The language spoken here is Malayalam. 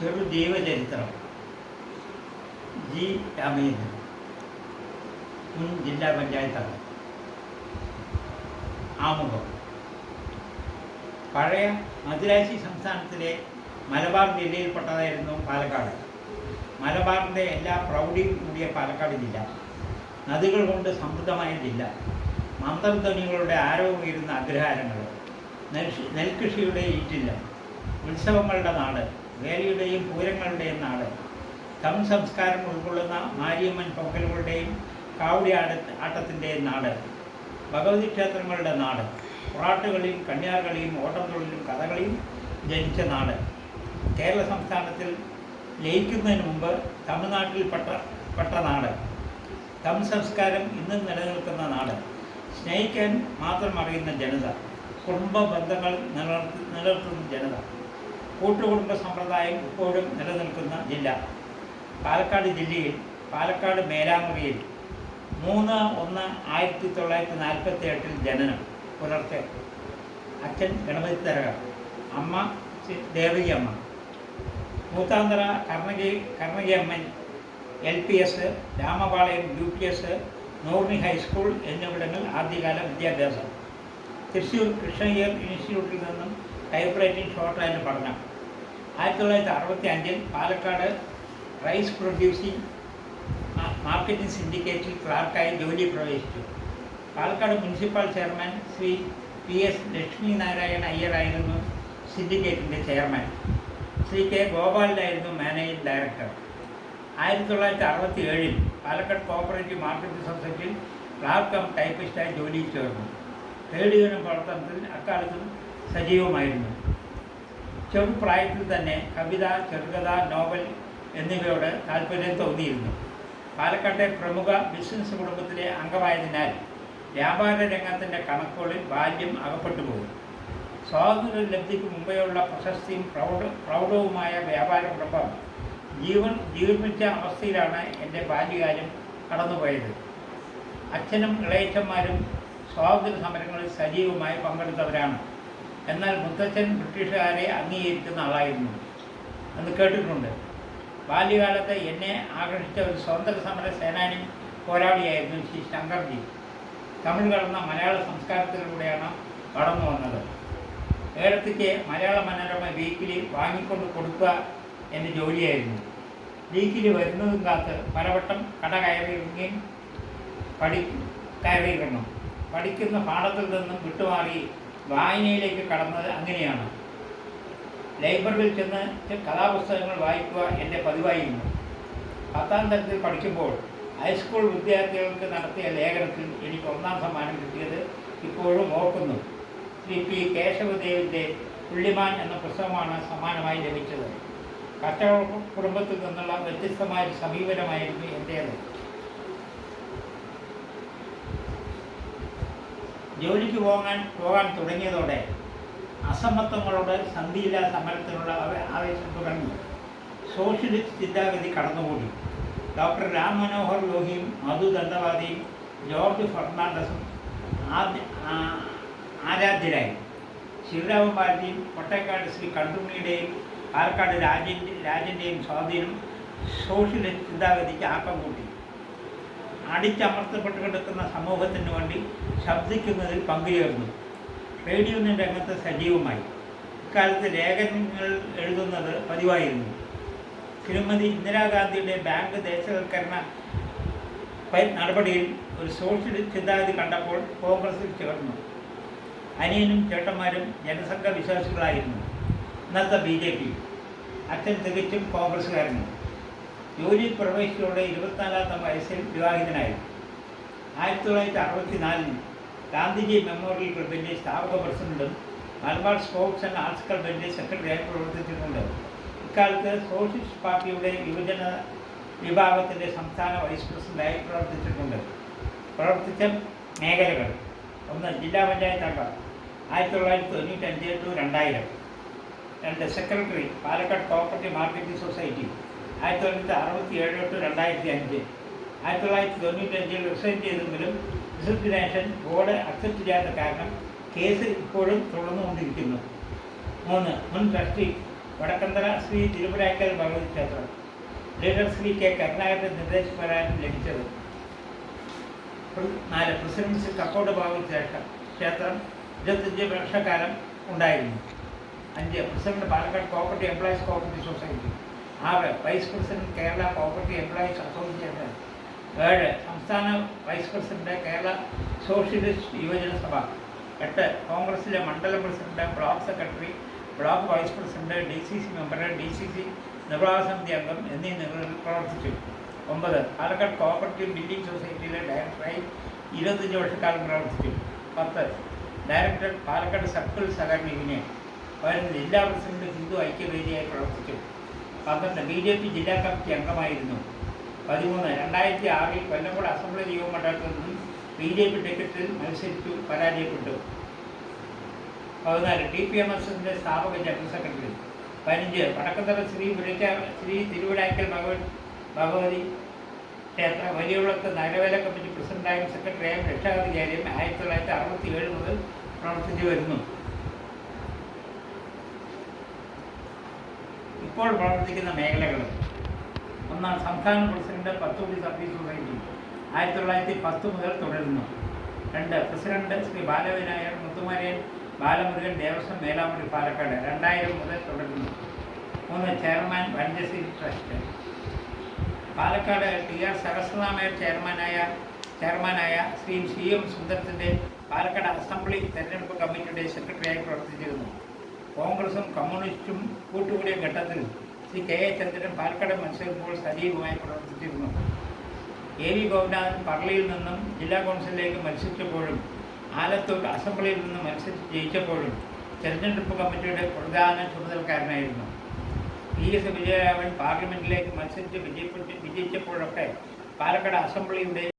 ചെറു ജീവചരിത്രം. ജി. രാമേന്ദ്രൻ. മുൻ ജില്ലാ പഞ്ചായത്താണ്. ആമുഖം. പഴയ മദുരാശി സംസ്ഥാനത്തിലെ മലബാർ ജില്ലയിൽപ്പെട്ടതായിരുന്നു പാലക്കാട്. മലബാറിന്റെ എല്ലാ പ്രൗഢിയും കൂടിയ പാലക്കാട് ജില്ല. നദികൾ കൊണ്ട് സമൃദ്ധമായ ജില്ല. മന്ത്രധ്വനികളുടെ ആരവമുയരുന്ന അഗ്രഹാരങ്ങൾ. നെൽകൃഷി നെൽകൃഷിയുടെ ഈറ്റില്ലം. ഉത്സവങ്ങളുടെ നാട് വേലിയുടെയും പൂരങ്ങളുടെയും നാട് തം സംസ്കാരം ഉൾക്കൊള്ളുന്ന മാരിയമ്മൻ പൊങ്കലുകളുടെയും കാവടി ആട ആട്ടത്തിന്റെയും നാട് ഭഗവതി ക്ഷേത്രങ്ങളുടെ നാട് പൊറാട്ടുകളിയും കന്യാർകളിയും ഓട്ടംതൊഴിലും കഥകളിയും ജനിച്ച നാട് കേരള സംസ്ഥാനത്തിൽ ലയിക്കുന്നതിന് മുമ്പ് തമിഴ്നാട്ടിൽ പെട്ട പെട്ട നാട് തം സംസ്കാരം ഇന്നും നിലനിൽക്കുന്ന നാട് സ്നേഹിക്കാൻ മാത്രം അറിയുന്ന ജനത കുടുംബ ബന്ധങ്ങൾ നിലനിർത്തി നിലനിർത്തുന്ന ജനത കൂട്ടുകുടുംബ സമ്പ്രദായം ഇപ്പോഴും നിലനിൽക്കുന്ന ജില്ല. പാലക്കാട് ജില്ലയിൽ പാലക്കാട് മേലാമുറിയിൽ മൂന്ന് ഒന്ന് ആയിരത്തി തൊള്ളായിരത്തി നാൽപ്പത്തി എട്ടിൽ ജനനം പുലർച്ചെ. അച്ഛൻ ഗണപതി തരക അമ്മ ചി- Moothanthara Karnaki Karnaki Amman L P S Ramapalayam U P S Noorani high school എന്നിവിടങ്ങൾ ആദ്യകാല വിദ്യാഭ്യാസം. തൃശ്ശൂർ കൃഷ്ണയ്യർ ഇൻസ്റ്റിറ്റ്യൂട്ടിൽ നിന്നും ടൈപ്പ് റൈറ്റിംഗ് ഷോർട്ട് ഹാൻഡ് പഠനം. ആയിരത്തി തൊള്ളായിരത്തി അറുപത്തി അഞ്ചിൽ പാലക്കാട് റൈസ് പ്രൊഡ്യൂസിംഗ് മാർക്കറ്റിംഗ് സിൻഡിക്കേറ്റിൽ ക്ലാർക്കായി ജോലി പ്രവേശിച്ചു. Palakkad municipal chairman Shri P S Lakshmi Narayana അയ്യറായിരുന്നു സിൻഡിക്കേറ്റിന്റെ ചെയർമാൻ. ശ്രീ കെ ഗോപാലിനായിരുന്നു മാനേജിംഗ് ഡയറക്ടർ. ആയിരത്തി തൊള്ളായിരത്തി അറുപത്തി ഏഴിൽ പാലക്കാട് കോപ്പറേറ്റീവ് മാർക്കറ്റ് സൊസൈറ്റിയിൽ ക്ലാർക്ക് ടൈപ്പിസ്റ്റായി ജോലിയിൽ ചേർന്നു. ട്രേഡ് യൂണിയൻ പ്രവർത്തനത്തിൽ അക്കാലത്തും സജീവമായിരുന്നു. ചെറുപ്രായത്തിൽ തന്നെ കവിത ചെറുകഥ നോവൽ എന്നിവയോട് താല്പര്യം തോന്നിയിരുന്നു. പാലക്കാട്ടെ പ്രമുഖ ബിസിനസ് കുടുംബത്തിലെ അംഗമായതിനാൽ വ്യാപാര രംഗത്തിന്റെ കണക്കുകളിൽ ബാല്യം അകപ്പെട്ടുപോയി സ്വാതന്ത്ര്യ ലബ്ധിക്ക് മുമ്പെയുള്ള പ്രശസ്തിയും പ്രൗഢ പ്രൗഢവുമായ വ്യാപാര കുടുംബം ജീവൻ ജീവിപ്പിച്ച അവസ്ഥയിലാണ് എന്റെ ബാല്യകാലം കടന്നുപോയത്. അച്ഛനും ഇളയച്ചന്മാരും സ്വാതന്ത്ര്യ സമരങ്ങളിൽ സജീവമായി പങ്കെടുത്തവരാണ്. എന്നാൽ മുത്തച്ഛൻ ബ്രിട്ടീഷുകാരെ അംഗീകരിക്കുന്ന ആളായിരുന്നു. എന്ന് കേട്ടിട്ടുണ്ട്. ബാല്യകാലത്ത് എന്നെ ആകർഷിച്ച ഒരു സ്വാതന്ത്ര്യ സമര സേനാനി പോരാളിയായിരുന്നു ശ്രീ ശങ്കർജി. തമിഴ് കടന്ന മലയാള സംസ്കാരത്തിലൂടെയാണ് കടന്നു വന്നത് ഏടത്തിക്ക് മലയാള മനോരമ വീക്കിലി വാങ്ങിക്കൊണ്ട് കൊടുക്കുക എന്റെ ജോലിയായിരുന്നു. ലീക്കിൽ വരുന്നതും കാത്ത് പലവട്ടം കട കയറിയിറങ്ങുകയും പഠി കയറിയിറങ്ങും. പഠിക്കുന്ന പാഠത്തിൽ നിന്നും വിട്ടുമാറി വായനയിലേക്ക് കടന്നത് അങ്ങനെയാണ്. ലൈബ്രറിയിൽ ചെന്ന് കഥാപുസ്തകങ്ങൾ വായിക്കുക എന്റെ പതിവായിരുന്നു. പത്താം തരത്തിൽ പഠിക്കുമ്പോൾ ഹൈസ്കൂൾ വിദ്യാർത്ഥികൾക്ക് നടത്തിയ ലേഖനത്തിൽ എനിക്ക് ഒന്നാം സമ്മാനം കിട്ടിയത് ഇപ്പോഴും ഓർക്കുന്നു. ശ്രീ പി കേശവദേവിന്റെ പുള്ളിമാൻ എന്ന പുസ്തകമാണ് സമ്മാനമായി ലഭിച്ചത്. കച്ചവട കുടുംബത്തിൽ നിന്നുള്ള വ്യത്യസ്തമായ ഒരു സമീപനമായിരുന്നു എന്റേത് ജോലിക്ക് പോകാൻ പോകാൻ തുടങ്ങിയതോടെ അസമത്വങ്ങളോട് സന്ധിയില്ലാ സമരത്തിനുള്ള ആവേശം തുടങ്ങി. സോഷ്യലിസ്റ്റ് ചിന്താഗതി കടന്നുകൂടി ഡോക്ടർ രാം മനോഹർ ലോഹിയും മധു ദണ്ഡവാദിയും ജോർജ് ഫെർണാണ്ടസും ആദ്യ ആരാധ്യരായി. ശിവരാമ പാർട്ടിയും കൊട്ടേക്കാട് ശ്രീ കണ്ടുണ്ണിയുടെയും പാലക്കാട് രാജന്റെ രാജന്റെയും സ്വാധീനം സോഷ്യലിസ്റ്റ് ചിന്താഗതിക്ക് ആക്കം കൂട്ടി. അടിച്ചമർത്തപ്പെട്ട് കിടക്കുന്ന സമൂഹത്തിന് വേണ്ടി ശബ്ദിക്കുന്നതിൽ പങ്കുചേർന്നു. റേഡിയോ രംഗത്ത് സജീവമായി. ഇക്കാലത്ത് ലേഖനങ്ങൾ എഴുതുന്നത് പതിവായിരുന്നു. ശ്രീമതി ഇന്ദിരാഗാന്ധിയുടെ ബാങ്ക് ദേശവൽക്കരണ നടപടിയിൽ ഒരു സോഷ്യലിസ്റ്റ് ചിന്താഗതി കണ്ടപ്പോൾ കോൺഗ്രസിൽ ചേർന്നു. അനിയനും ചേട്ടന്മാരും ജനസംഘ വിശ്വാസികളായിരുന്നു. ഇന്നത്തെ ബി ജെ പി അച്ഛൻ തികച്ചും കോൺഗ്രസ്സുകാരനും ജോലിയിൽ പ്രവേശിച്ചതോടെ ഇരുപത്തിനാലാമത്തെ വയസ്സിൽ വിവാഹിതനായിരുന്നു ആയിരത്തി തൊള്ളായിരത്തി അറുപത്തി നാലിൽ ഗാന്ധിജി മെമ്മോറിയൽ ക്ലബിന്റെ സ്ഥാപക പ്രസിഡന്റും മലബാർ സ്പോർട്സ് ആൻഡ് ആർട്സ് ക്ലബിന്റെ സെക്രട്ടറിയായി പ്രവർത്തിച്ചിട്ടുണ്ട്. ഇക്കാലത്ത് സോഷ്യലിസ്റ്റ് പാർട്ടിയുടെ യുവജന വിഭാഗത്തിന്റെ സംസ്ഥാന വൈസ് പ്രസിഡന്റായി പ്രവർത്തിച്ചിട്ടുണ്ട്. പ്രവർത്തിച്ച മേഖലകൾ. ഒന്ന് ജില്ലാ പഞ്ചായത്ത് അംഗം. ആയിരത്തി തൊള്ളായിരത്തി തൊണ്ണൂറ്റഞ്ച് ടു രണ്ടായിരം. രണ്ട് secretary Palakkad property marketing society ആയിരത്തി തൊള്ളായിരത്തി അറുപത്തി ഏഴ് ടു രണ്ടായിരത്തി അഞ്ച്. ആയിരത്തി തൊള്ളായിരത്തി തൊണ്ണൂറ്റഞ്ചിൽ റിസൈൻ ചെയ്തെങ്കിലും റിസിഗ്നേഷൻ ബോർഡ് അക്സെപ്റ്റ് ചെയ്യാത്ത കാരണം കേസ് ഇപ്പോഴും തുടർന്നുകൊണ്ടിരിക്കുന്നു. മൂന്ന് മുൻ ട്രസ്റ്റി വടക്കന്തല ശ്രീ തിരുപുരാക്കൽ ഭഗവതി ക്ഷേത്രം. ലീഡർ ശ്രീ കെ കരുണാകരന്റെ നിർദ്ദേശപ്രകാരം ലഭിച്ചത്. നാല് പ്രസിഡൻസി കക്കോട് ഭഗവതി ക്ഷേത്രം ഇരുപത്തഞ്ച് വർഷക്കാലം ഉണ്ടായിരുന്നു. അഞ്ച് president Palakkad cooperative employees cooperative society ആറ് vice president Kerala cooperative employees association ഏഴ് സംസ്ഥാന വൈസ് പ്രസിഡന്റ് കേരള സോഷ്യലിസ്റ്റ് യുവജന സഭ. എട്ട് കോൺഗ്രസിലെ മണ്ഡലം president block secretary block vice president D C C member D C C നിർവാഹക സമിതി അംഗം എന്നീ നിലകളിൽ പ്രവർത്തിച്ചു. ഒമ്പത് പാലക്കാട് കോപ്പറേറ്റീവ് ബിൽഡിംഗ് സൊസൈറ്റിയിലെ ഡയറക്ടറായി ഇരുപത്തഞ്ച് വർഷക്കാലം പ്രവർത്തിച്ചു. പത്ത് ഡയറക്ടർ പാലക്കാട് സർക്കിൾ സഹകരണ യൂണിയൻ പതിനൊന്ന് ജില്ലാ പ്രസിഡന്റ് ഹിന്ദു ഐക്യവേദിയായി പ്രവർത്തിച്ചു. പന്ത്രണ്ട് ബി ജെ പി ജില്ലാ കമ്മിറ്റി അംഗമായിരുന്നു. പതിമൂന്ന് രണ്ടായിരത്തി ആറിൽ കൊല്ലംകോട് അസംബ്ലി നിയമമണ്ഡലത്തിൽ നിന്നും ബി ജെ പി ടിക്കറ്റിൽ മത്സരിച്ചു പരാജയപ്പെട്ടു. പതിനാല് ടി പി എം എസ് എസിന്റെ സ്ഥാപക ജനറൽ സെക്രട്ടറി. പതിനഞ്ച് വടക്കത്തറ ശ്രീ വിളിച്ച ശ്രീ തിരുവിടാക്കൽ ഭഗവത് ഭഗവതി ക്ഷേത്ര വലിയകുളത്ത് നഗരവേല കമ്മിറ്റി പ്രസിഡന്റായും സെക്രട്ടറിയായും രക്ഷാധികാരിയും ആയിരത്തി തൊള്ളായിരത്തി അറുപത്തി ഏഴ് മുതൽ പ്രവർത്തിച്ചു വരുന്നു. ഇപ്പോൾ പ്രവർത്തിക്കുന്ന മേഖലകൾ. ഒന്നാണ് സംസ്ഥാന പ്രസിഡന്റ് പത്തുകൂടി സർവീസ് സൊസൈറ്റി ആയിരത്തി തൊള്ളായിരത്തി പത്ത് മുതൽ തുടരുന്നു. രണ്ട് പ്രസിഡന്റ് ശ്രീ ബാലവിനായർ മുത്തുമാരിയൻ ബാലമുരുകൻ ദേവസ്വം മേലാമുടി പാലക്കാട് രണ്ടായിരം മുതൽ തുടരുന്നു. മൂന്ന് chairman Vanajashree trust. Palakkad T R Sahasranamaiyer ചെയർമാനായ ചെയർമാനായ ശ്രീ സി എം സുന്ദരത്തിന്റെ പാലക്കാട് അസംബ്ലി തെരഞ്ഞെടുപ്പ് കമ്മിറ്റിയുടെ സെക്രട്ടറിയായി പ്രവർത്തിച്ചിരുന്നു. കോൺഗ്രസും കമ്മ്യൂണിസ്റ്റും കൂട്ടുകൂടിയ ഘട്ടത്തിൽ ശ്രീ കെ എ ചന്ദ്രൻ പാലക്കാട് മത്സരിക്കുമ്പോൾ സജീവമായി പ്രവർത്തിച്ചിരുന്നു. എ വി ഗോപിനാഥൻ പറളിയിൽ നിന്നും ജില്ലാ കൗൺസിലിലേക്ക് മത്സരിച്ചപ്പോഴും ആലത്തൂർ അസംബ്ലിയിൽ നിന്നും മത്സരിച്ച് ജയിച്ചപ്പോഴും തെരഞ്ഞെടുപ്പ് കമ്മിറ്റിയുടെ പ്രധാന ചുമതലക്കാരനായിരുന്നു. പി എസ് വിജയരാമൻ പാർലമെന്റിലേക്ക് മത്സരിച്ച് വിജയിപ്പിച്ച് വിജയിച്ചപ്പോഴൊക്കെ പാലക്കാട് അസംബ്ലിയുടെ